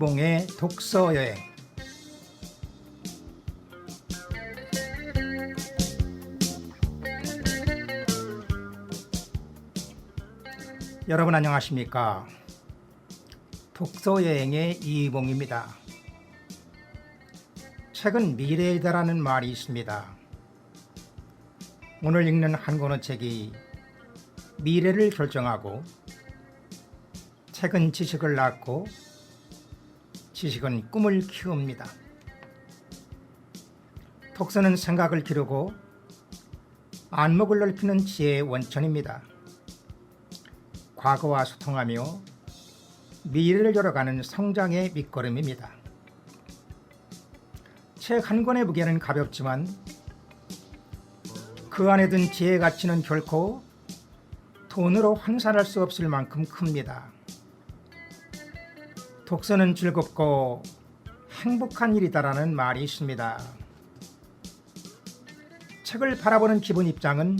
이봉의 독서 여행 여러분 안녕하십니까? 독서 여행의 이봉입니다. 책은 미래이다라는 말이 있습니다. 오늘 읽는 한 권의 책이 미래를 결정하고 책은 지식을 낳고 지식은 꿈을 키웁니다. 독서는 생각을 기르고 안목을 넓히는 지혜의 원천입니다. 과거와 소통하며 미래를 열어가는 성장의 밑거름입니다. 책 한 권의 무게는 가볍지만 그 안에 든 지혜의 가치는 결코 돈으로 환산할 수 없을 만큼 큽니다. 독서는 즐겁고 행복한 일이다라는 말이 있습니다. 책을 바라보는 기본 입장은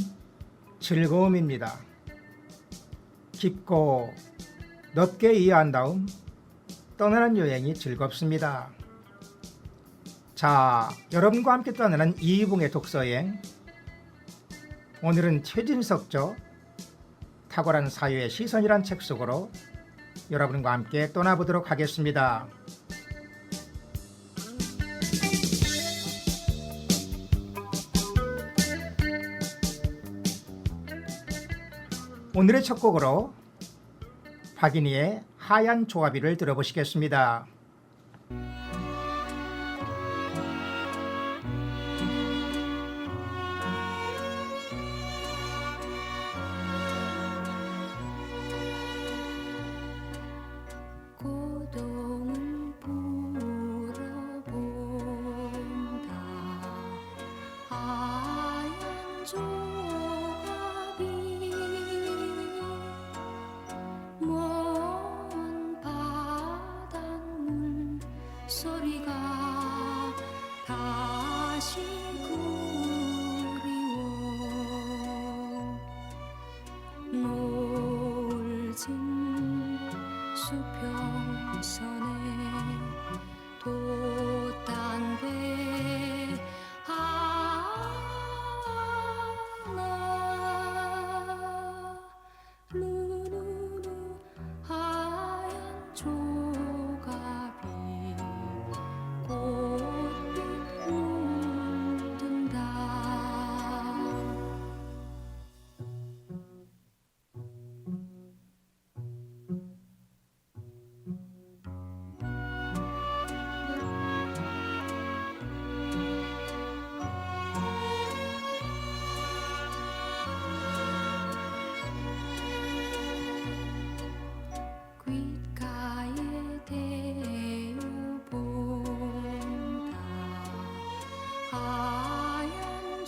즐거움입니다. 깊고 넓게 이해한 다음 떠나는 여행이 즐겁습니다. 자, 여러분과 함께 떠나는 이봉의 독서여행. 오늘은 최진석 저 탁월한 사유의 시선이란 책 속으로 여러분과 함께 떠나보도록 하겠습니다. 오늘의 첫 곡으로 박인희의 하얀 조합이를 들어보시겠습니다. 소리가 다시 그리워. 노을 진 수평선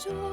하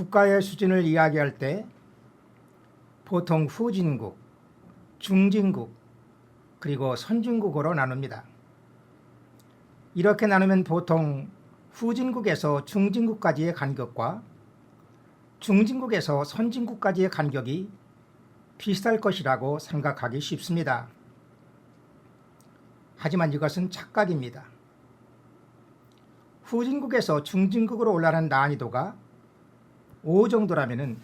국가의 수준을 이야기할 때 보통 후진국, 중진국, 그리고 선진국으로 나눕니다. 이렇게 나누면 보통 후진국에서 중진국까지의 간격과 중진국에서 선진국까지의 간격이 비슷할 것이라고 생각하기 쉽습니다. 하지만 이것은 착각입니다. 후진국에서 중진국으로 올라가는 난이도가 5 정도라면은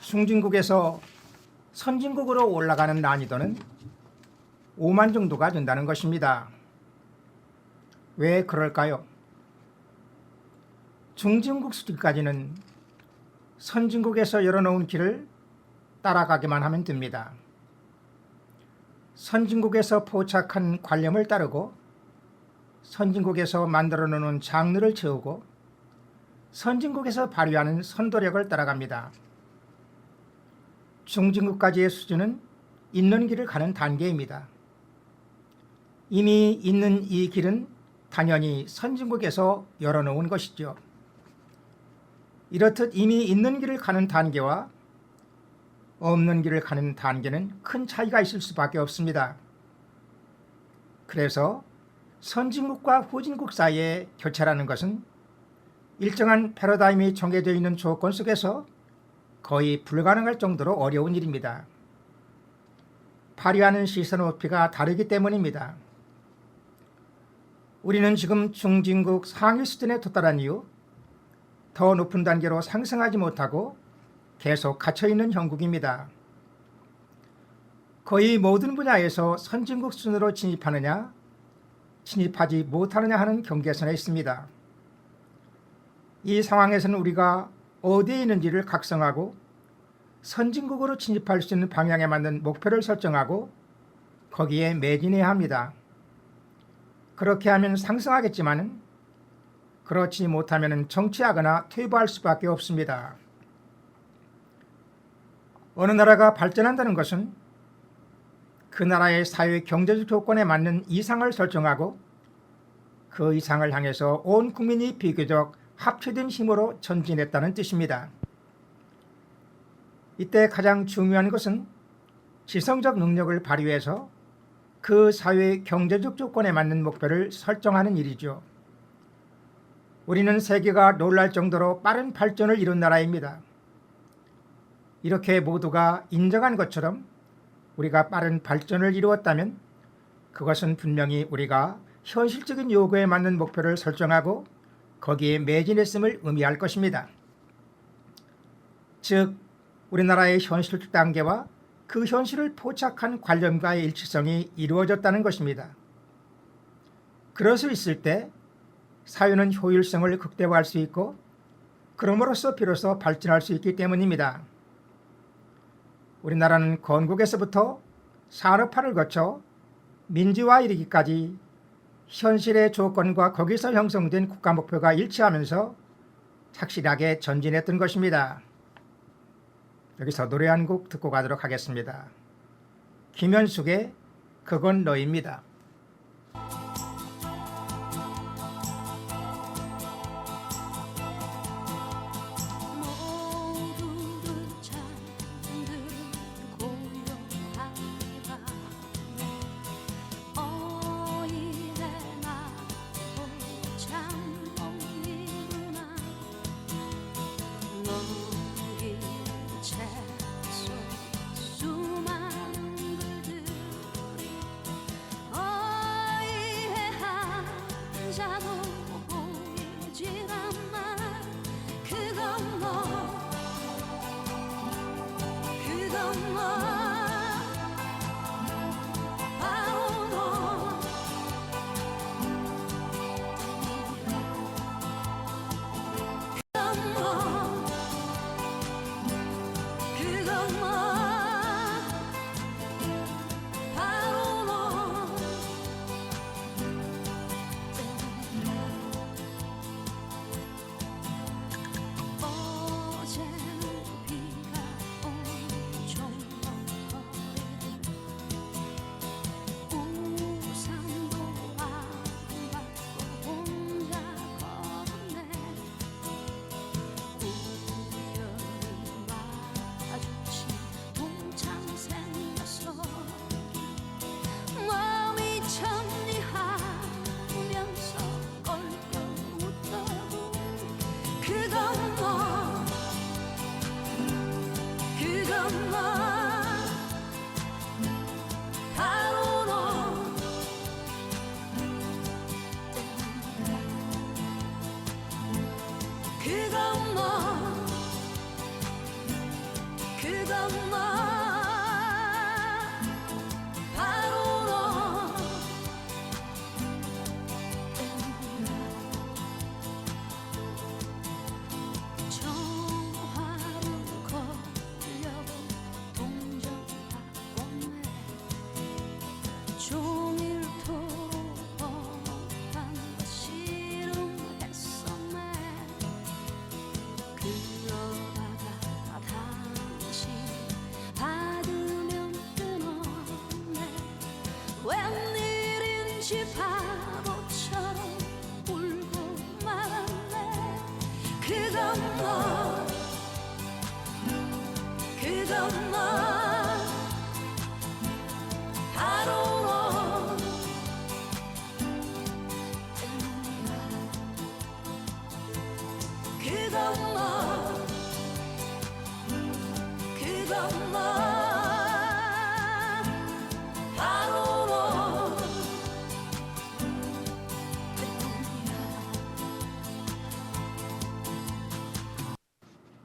중진국에서 선진국으로 올라가는 난이도는 5만 정도가 된다는 것입니다. 왜 그럴까요? 중진국 수준까지는 선진국에서 열어놓은 길을 따라가기만 하면 됩니다. 선진국에서 포착한 관념을 따르고 선진국에서 만들어 놓은 장르를 채우고 선진국에서 발휘하는 선도력을 따라갑니다. 중진국까지의 수준은 있는 길을 가는 단계입니다. 이미 있는 이 길은 당연히 선진국에서 열어놓은 것이죠. 이렇듯 이미 있는 길을 가는 단계와 없는 길을 가는 단계는 큰 차이가 있을 수밖에 없습니다. 그래서 선진국과 후진국 사이의 교차라는 것은 일정한 패러다임이 정해져 있는 조건 속에서 거의 불가능할 정도로 어려운 일입니다. 발휘하는 시선 높이가 다르기 때문입니다. 우리는 지금 중진국 상위 수준에 도달한 이후 더 높은 단계로 상승하지 못하고 계속 갇혀 있는 형국입니다. 거의 모든 분야에서 선진국 수준으로 진입하느냐, 진입하지 못하느냐 하는 경계선에 있습니다. 이 상황에서는 우리가 어디에 있는지를 각성하고 선진국으로 진입할 수 있는 방향에 맞는 목표를 설정하고 거기에 매진해야 합니다. 그렇게 하면 상승하겠지만은 그렇지 못하면 정치하거나 퇴보할 수밖에 없습니다. 어느 나라가 발전한다는 것은 그 나라의 사회 경제적 조건에 맞는 이상을 설정하고 그 이상을 향해서 온 국민이 비교적 합체된 힘으로 전진했다는 뜻입니다. 이때 가장 중요한 것은 지성적 능력을 발휘해서 그 사회 경제적 조건에 맞는 목표를 설정하는 일이죠. 우리는 세계가 놀랄 정도로 빠른 발전을 이룬 나라입니다. 이렇게 모두가 인정한 것처럼 우리가 빠른 발전을 이루었다면 그것은 분명히 우리가 현실적인 요구에 맞는 목표를 설정하고 거기에 매진했음을 의미할 것입니다. 즉, 우리나라의 현실적 단계와 그 현실을 포착한 관념과의 일치성이 이루어졌다는 것입니다. 그럴 수 있을 때 사회는 효율성을 극대화할 수 있고 그럼으로써 비로소 발전할 수 있기 때문입니다. 우리나라는 건국에서부터 산업화를 거쳐 민주화 이르기까지 현실의 조건과 거기서 형성된 국가 목표가 일치하면서 착실하게 전진했던 것입니다. 여기서 노래 한 곡 듣고 가도록 하겠습니다. 김현숙의 그건 너입니다.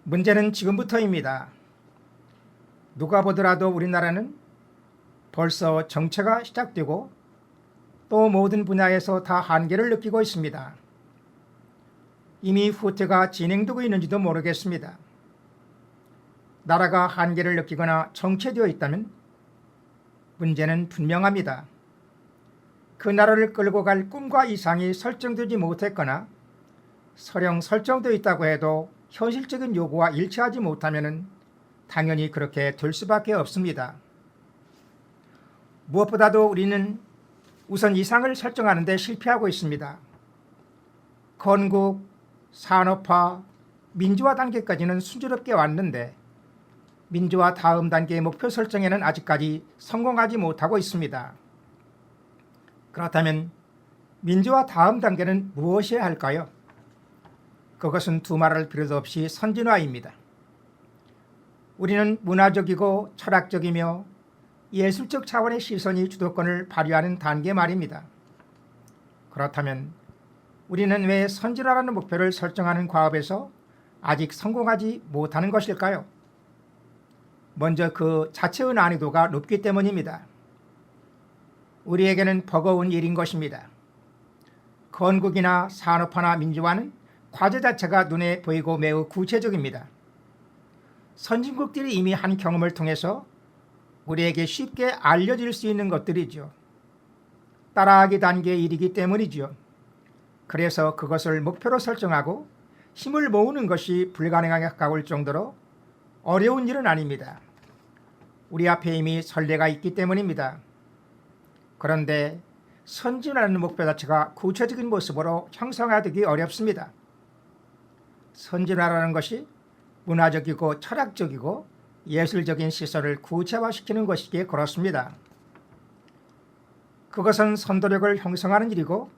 문제는 지금부터입니다. 누가 보더라도 우리나라는 벌써 정체가 시작되고 또 모든 분야에서 다 한계를 느끼고 있습니다. 이미 후퇴가 진행되고 있는지도 모르겠습니다. 나라가 한계를 느끼거나 정체되어 있다면 문제는 분명합니다. 그 나라를 끌고 갈 꿈과 이상이 설정되지 못했거나 설령 설정되어 있다고 해도 현실적인 요구와 일치하지 못하면 당연히 그렇게 될 수밖에 없습니다. 무엇보다도 우리는 우선 이상을 설정하는 데 실패하고 있습니다. 건국, 산업화, 민주화 단계까지는 순조롭게 왔는데 민주화 다음 단계의 목표 설정에는 아직까지 성공하지 못하고 있습니다. 그렇다면 민주화 다음 단계는 무엇이어야 할까요? 그것은 두말할 필요도 없이 선진화입니다. 우리는 문화적이고 철학적이며 예술적 차원의 시선이 주도권을 발휘하는 단계 말입니다. 그렇다면 우리는 왜 선진화라는 목표를 설정하는 과업에서 아직 성공하지 못하는 것일까요? 먼저 그 자체의 난이도가 높기 때문입니다. 우리에게는 버거운 일인 것입니다. 건국이나 산업화나 민주화는 과제 자체가 눈에 보이고 매우 구체적입니다. 선진국들이 이미 한 경험을 통해서 우리에게 쉽게 알려질 수 있는 것들이죠. 따라하기 단계의 일이기 때문이죠. 그래서 그것을 목표로 설정하고 힘을 모으는 것이 불가능하게 가까울 정도로 어려운 일은 아닙니다. 우리 앞에 이미 선례가 있기 때문입니다. 그런데 선진화라는 목표 자체가 구체적인 모습으로 형성화되기 어렵습니다. 선진화라는 것이 문화적이고 철학적이고 예술적인 시설을 구체화시키는 것이기에 그렇습니다. 그것은 선도력을 형성하는 일이고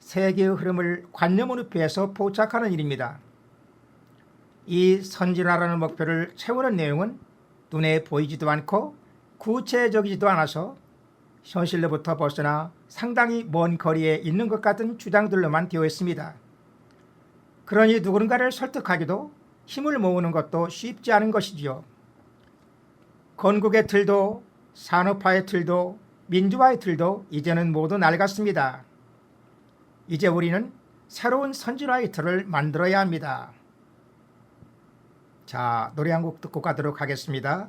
세계의 흐름을 관념으로 피해서 포착하는 일입니다. 이 선진화라는 목표를 채우는 내용은 눈에 보이지도 않고 구체적이지도 않아서 현실로부터 벗어나 상당히 먼 거리에 있는 것 같은 주장들로만 되어 있습니다. 그러니 누군가를 설득하기도 힘을 모으는 것도 쉽지 않은 것이지요. 건국의 틀도 산업화의 틀도 민주화의 틀도 이제는 모두 낡았습니다. 이제 우리는 새로운 선진화의 틀을 만들어야 합니다. 자, 노래 한 곡 듣고 가도록 하겠습니다.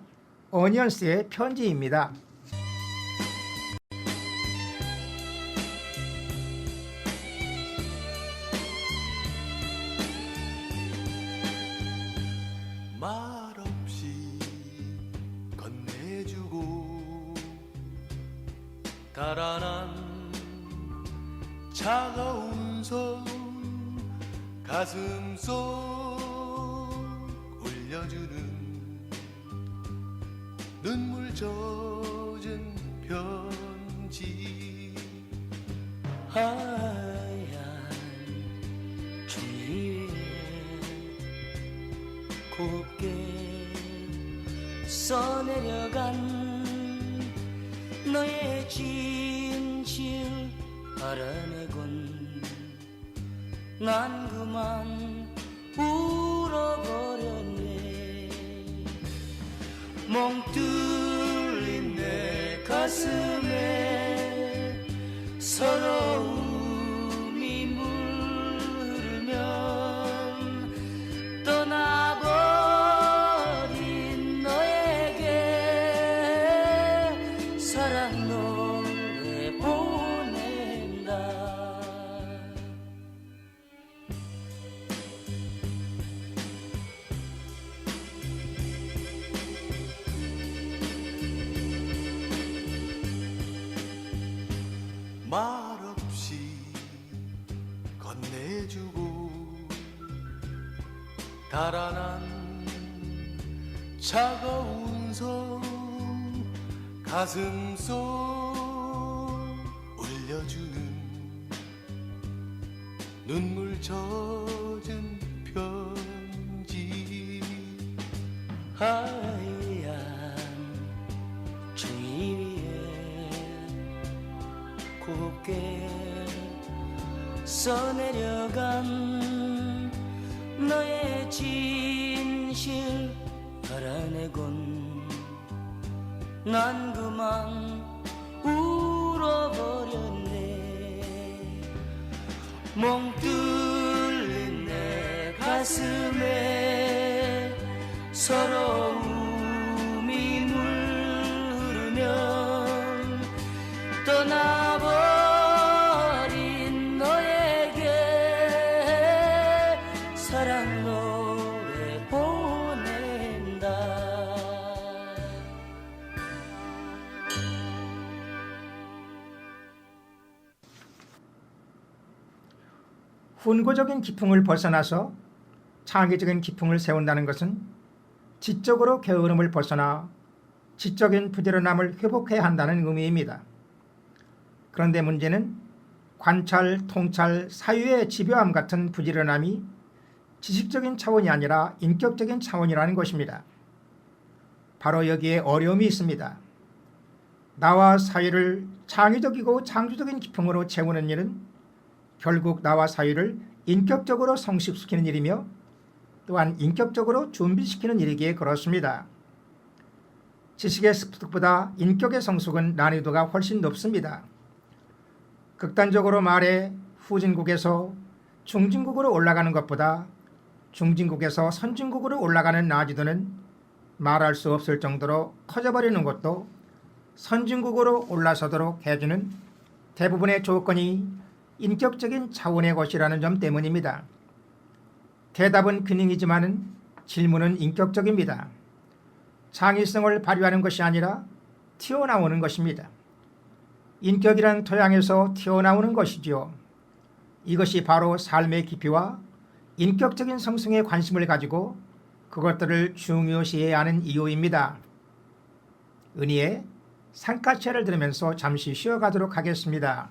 어니언스의 편지입니다. 달아난 차가운 손 가슴 속 올려주는 눈물 젖은 편지. 하얀 종이 위에 써내려간 너의 진실 알아내곤 난그 가슴 속 올려주는 눈물 젖은 편지. 하얀 종이 위에 곱게 써내려간 너의 진실 알아내곤 난 그만 울어버렸네 훈고적인 기풍을 벗어나서 창의적인 기풍을 세운다는 것은 지적으로 게으름을 벗어나 지적인 부지런함을 회복해야 한다는 의미입니다. 그런데 문제는 관찰, 통찰, 사유의 집요함 같은 부지런함이 지식적인 차원이 아니라 인격적인 차원이라는 것입니다. 바로 여기에 어려움이 있습니다. 나와 사유를 창의적이고 창조적인 기풍으로 채우는 일은 결국 나와 사유를 인격적으로 성숙시키는 일이며 또한 인격적으로 준비시키는 일이기에 그렇습니다. 지식의 습득보다 인격의 성숙은 난이도가 훨씬 높습니다. 극단적으로 말해 후진국에서 중진국으로 올라가는 것보다 중진국에서 선진국으로 올라가는 난이도는 말할 수 없을 정도로 커져버리는 것도 선진국으로 올라서도록 해주는 대부분의 조건이 인격적인 차원의 것이라는 점 때문입니다. 대답은 근행이지만은 질문은 인격적입니다. 창의성을 발휘하는 것이 아니라 튀어나오는 것입니다. 인격이란 토양에서 튀어나오는 것이지요. 이것이 바로 삶의 깊이와 인격적인 성승에 관심을 가지고 그것들을 중요시해야 하는 이유입니다. 은희의 산까치를 들으면서 잠시 쉬어가도록 하겠습니다.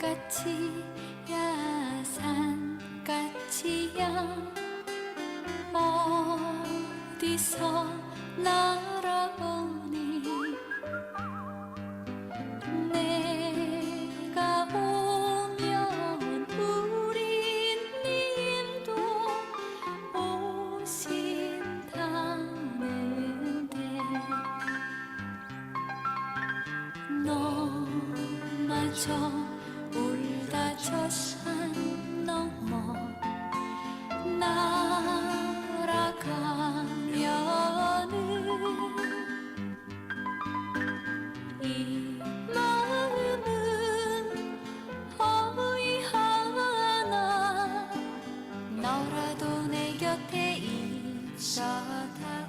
산까치야 산까치야 어디서 날아오니 곁에 있어 다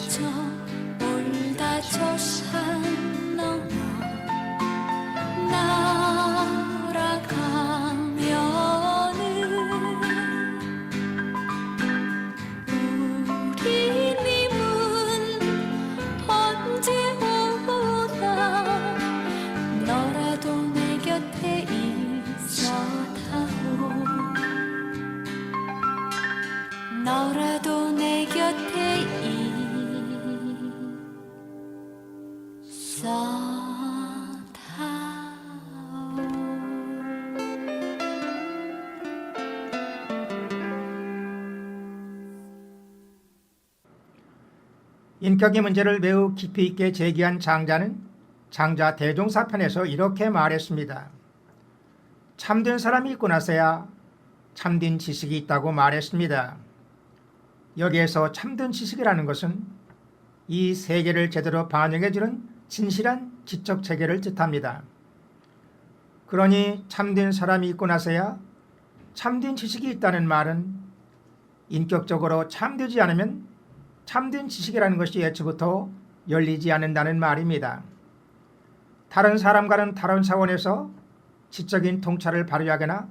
멈춰 울다 조심 인격의 문제를 매우 깊이 있게 제기한 장자는 장자 대종사편에서 이렇게 말했습니다. 참된 사람이 있고 나서야 참된 지식이 있다고 말했습니다. 여기에서 참된 지식이라는 것은 이 세계를 제대로 반영해주는 진실한 지적 체계를 뜻합니다. 그러니 참된 사람이 있고 나서야 참된 지식이 있다는 말은 인격적으로 참되지 않으면 참된 지식이라는 것이 애초부터 열리지 않는다는 말입니다. 다른 사람과는 다른 차원에서 지적인 통찰을 발휘하거나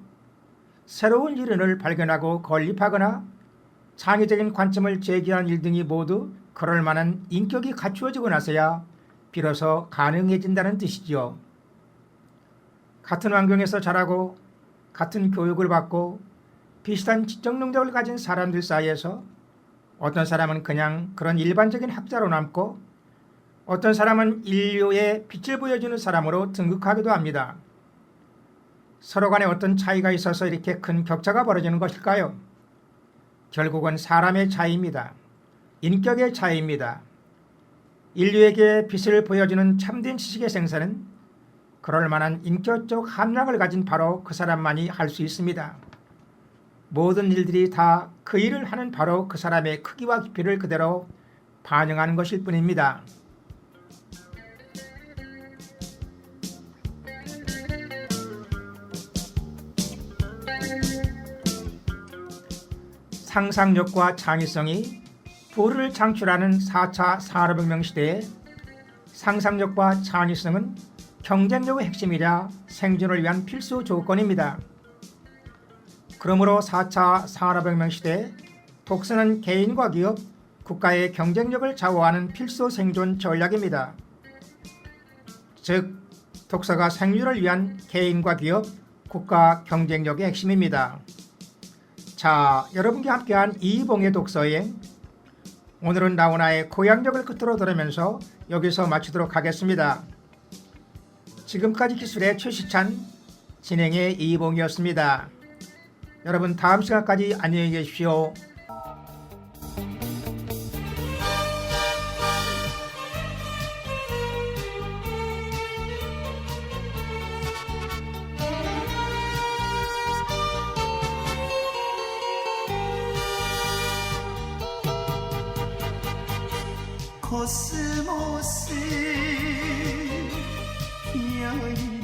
새로운 이론을 발견하고 건립하거나 창의적인 관점을 제기한 일 등이 모두 그럴 만한 인격이 갖추어지고 나서야 비로소 가능해진다는 뜻이지요. 같은 환경에서 자라고 같은 교육을 받고 비슷한 지적 능력을 가진 사람들 사이에서 어떤 사람은 그냥 그런 일반적인 학자로 남고 어떤 사람은 인류의 빛을 보여주는 사람으로 등극하기도 합니다. 서로 간에 어떤 차이가 있어서 이렇게 큰 격차가 벌어지는 것일까요? 결국은 사람의 차이입니다. 인격의 차이입니다. 인류에게 빛을 보여주는 참된 지식의 생산은 그럴 만한 인격적 함량을 가진 바로 그 사람만이 할 수 있습니다. 모든 일들이 다 그 일을 하는 바로 그 사람의 크기와 깊이를 그대로 반영하는 것일 뿐입니다. 상상력과 창의성이 부를 창출하는 4차 산업혁명 시대에 상상력과 창의성은 경쟁력의 핵심이자 생존을 위한 필수 조건입니다. 그러므로 4차 산업혁명 시대에 독서는 개인과 기업, 국가의 경쟁력을 좌우하는 필수 생존 전략입니다. 즉, 독서가 생존을 위한 개인과 기업, 국가 경쟁력의 핵심입니다. 자, 여러분과 함께한 이봉의 독서여행 오늘은 나훈아의 고향역을 끝으로 들으면서 여기서 마치도록 하겠습니다. 지금까지 기술의 최시찬 진행의 이봉이었습니다. 여러분 다음 시간까지 안녕히 계십시오. 코스모스 여인